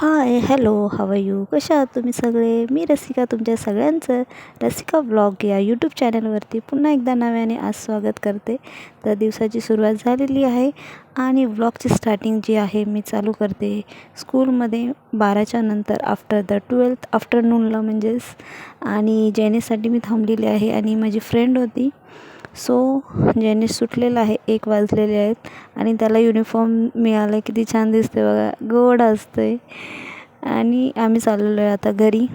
Hi hello हव you कशा आहात तुम्ही सगळे? मी रसिका तुमच्या सगळ्यांचं रसिका ब्लॉग या यूट्यूब चॅनलवरती पुन्हा एकदा नव्याने आज स्वागत करते. तर दिवसाची सुरुवात झालेली आहे आणि ब्लॉगची स्टार्टिंग जी आहे मी चालू करते स्कूलमध्ये बाराच्या नंतर आफ्टर द ट्वेल्थ आफ्टरनूनला म्हणजेच. आणि जेनेसाठी मी थांबलेली आहे आणि माझी फ्रेंड होती. सो ज्याने सुटलेलं आहे एक वाजलेले आहेत आणि त्याला युनिफॉर्म मिळाला किती छान दिसते बघा. गोड असते आणि आम्ही चाललेलो आहे आता घरी.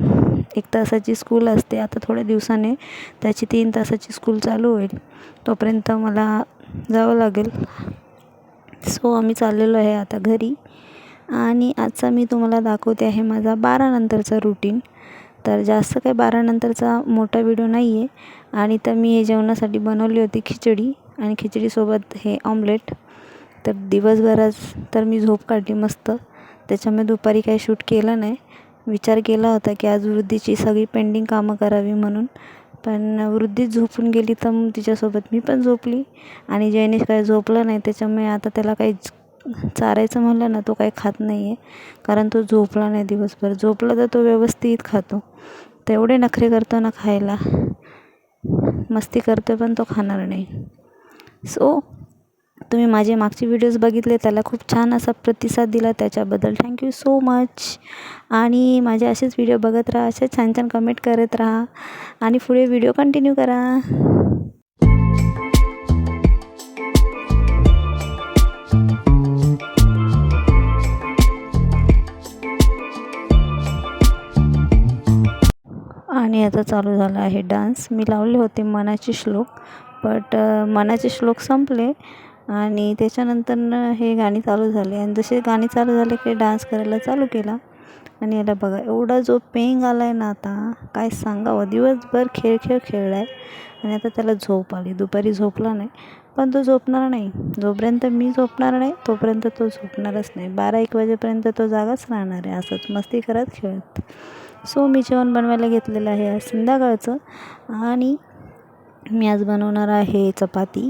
एक तासाची स्कूल असते. आता थोड्या दिवसाने त्याची तीन तासाची स्कूल चालू होईल. तोपर्यंत मला जावं लागेल. सो आम्ही चाललेलो आहे आता घरी. आणि आजचा मी तुम्हाला दाखवते आहे माझा बारानंतरचा रुटीन तर जास्त काही बारानंतरचा मोठा व्हिडिओ नाही आहे आणि तर मी हे जेवणासाठी बनवली होती खिचडी आणि खिचडीसोबत हे ऑमलेट. तर दिवसभरात तर मी झोप काढली मस्त. त्याच्यामुळे दुपारी काही शूट केलं नाही. विचार केला होता की आज वृद्धीची सगळी पेंडिंग कामं करावी म्हणून. पण वृद्धीच झोपून गेली तर मग तिच्यासोबत मी पण झोपली. आणि जयनेश काही झोपला नाही त्याच्यामुळे आता त्याला काही चारायचं म्हणलं ना तो काही खात नाही आहे कारण तो झोपला नाही दिवसभर. झोपला तर तो व्यवस्थित खातो. तेवढे नखरे करतो ना खायला. मस्ती करतो पण तो खाणार नाही. सो तुम्ही माझे मागचे व्हिडिओज बघितले त्याला खूप छान असा प्रतिसाद दिला त्याच्याबद्दल. थँक्यू सो मच आणि माझे असेच व्हिडिओ बघत राहा असे छान छान कमेंट करत राहा. आणि पुढे व्हिडिओ कंटिन्यू करा. आणि आता चालू झाला आहे डान्स. मी लावले होते मनाचे श्लोक बट मनाचे श्लोक संपले आणि त्याच्यानंतर हे गाणी चालू झाले. आणि जसे गाणी चालू झाले की डान्स करायला चालू केला. आणि याला बघा एवढा जो पेंग आला आहे ना आता काय सांगावं? दिवसभर खेळ खेळ खेळला आहे आणि आता त्याला झोप आली. दुपारी झोपला नाही. पण तो झोपणार नाही. जोपर्यंत मी झोपणार नाही तोपर्यंत तो झोपणारच नाही. बारा एक वाजेपर्यंत तो जागाच राहणार आहे. असंच मस्ती करत खेळत. सो मी जेवण बनवायला घेतलेलं आहे आज संध्याकाळचं. आणि मी आज बनवणार आहे चपाती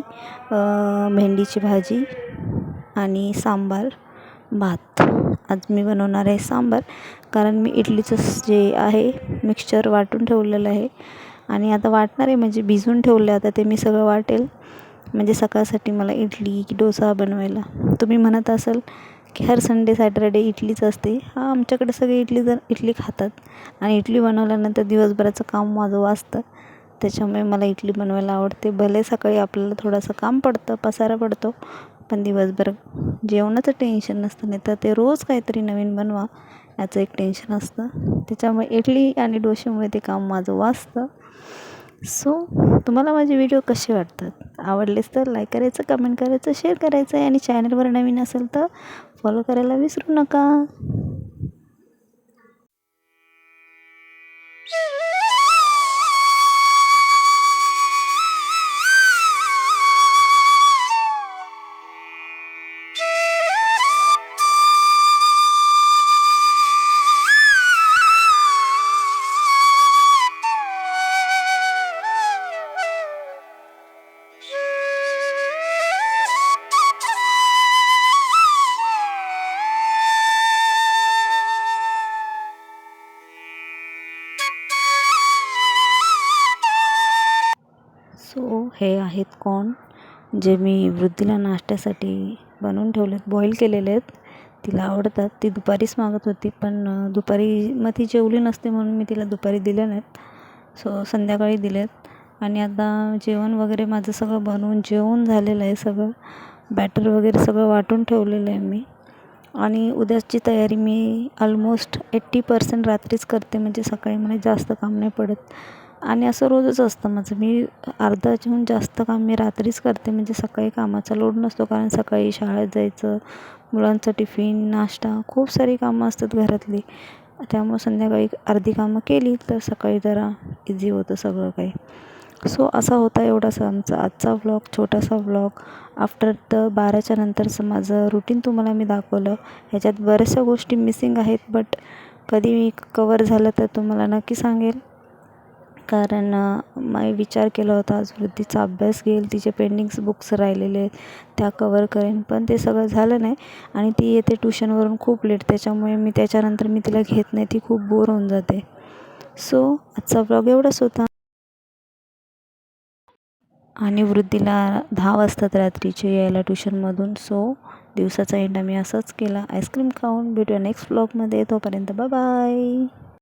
भेंडीची भाजी आणि सांबार भात. आज मी बनवणार आहे सांबार कारण मी इडलीचं जे आहे मिक्सचर वाटून ठेवलेलं आहे. आणि आता वाटणार आहे म्हणजे भिजून ठेवलं आता ते मी सगळं वाटेल. म्हणजे सकाळसाठी मला इडली की डोसा बनवायला. तुम्ही म्हणत असाल की हर संडे सॅटरडे इडलीच असते. हा आमच्याकडे सगळे इडली जर इडली खातात. आणि इडली बनवल्यानंतर दिवसभराचं काम माझं वाचतं. त्याच्यामुळे मला इडली बनवायला आवडते. भले सकाळी आपल्याला थोडंसं काम पडतं पसारा पडतो पण दिवसभर जेवणाचं टेन्शन नसतं. नाही तर ते रोज काहीतरी नवीन बनवा याचं एक टेन्शन असतं. त्याच्यामुळे इडली आणि डोश्यामुळे ते काम माझं वाचतं. सो तुम्हाला माझे व्हिडिओ कसे वाटतात? आवडलेच तर लाईक करायचं कमेंट करायचं शेअर करायचं. आहे आणि चॅनलवर नवीन असेल तर फॉलो करायला विसरू नका. सो हे आहेत कॉर्न जे मी वृद्धीला नाश्त्यासाठी बनवून ठेवलेत बॉईल केलेले आहेत तिला आवडतात. ती दुपारीच मागत होती पण दुपारी मग ती जेवली नसते म्हणून मी तिला दुपारी दिले नाहीत. सो संध्याकाळी दिलेत. आणि आता जेवण वगैरे माझं सगळं बनवून जेवण झालेलं आहे सगळं. बॅटर वगैरे सगळं वाटून ठेवलेलं आहे मी. आणि उद्याची तयारी मी ऑलमोस्ट एट्टी पर्सेंट रात्रीच करते म्हणजे सकाळी मला जास्त काम नाही पडत. आणि असं रोजच असतं माझं. मी अर्धाच्याहून जास्त काम मी रात्रीच करते. म्हणजे सकाळी कामाचा लोड नसतो कारण सकाळी शाळेत जायचं मुलांचं टिफिन नाश्ता खूप सारी कामं असतात घरातली. त्यामुळं संध्याकाळी अर्धी कामं केली तर सकाळी जरा इझी होतं सगळं काही. सो असा होता एवढासा आमचा आजचा व्लॉग छोटासा व्लॉग आफ्टर द बाराच्या नंतरचं माझं रुटीन तुम्हाला मी दाखवलं. ह्याच्यात बऱ्याचशा गोष्टी मिसिंग आहेत बट कधी मी कवर झालं तर तुम्हाला नक्की सांगेल कारण मी विचार केला होता आज वृद्धीचा अभ्यास घेईल तिचे पेंडिंग्स बुक्स राहिलेले आहेत त्या कवर करेन पण ते सगळं झालं नाही आणि ती येते ट्युशनवरून खूप लेट त्याच्यामुळे मी त्याच्यानंतर मी तिला घेत नाही ती खूप बोर होऊन जाते. सो आजचा ब्लॉग एवढाच होता. आणि वृद्धीला दहा वाजतात रात्रीचे यायला ट्युशनमधून सो दिवसाचा एंड आम्ही असाच केला. आईस्क्रीम खाऊन भेटूया नेक्स्ट ब्लॉगमध्ये तोपर्यंत बाय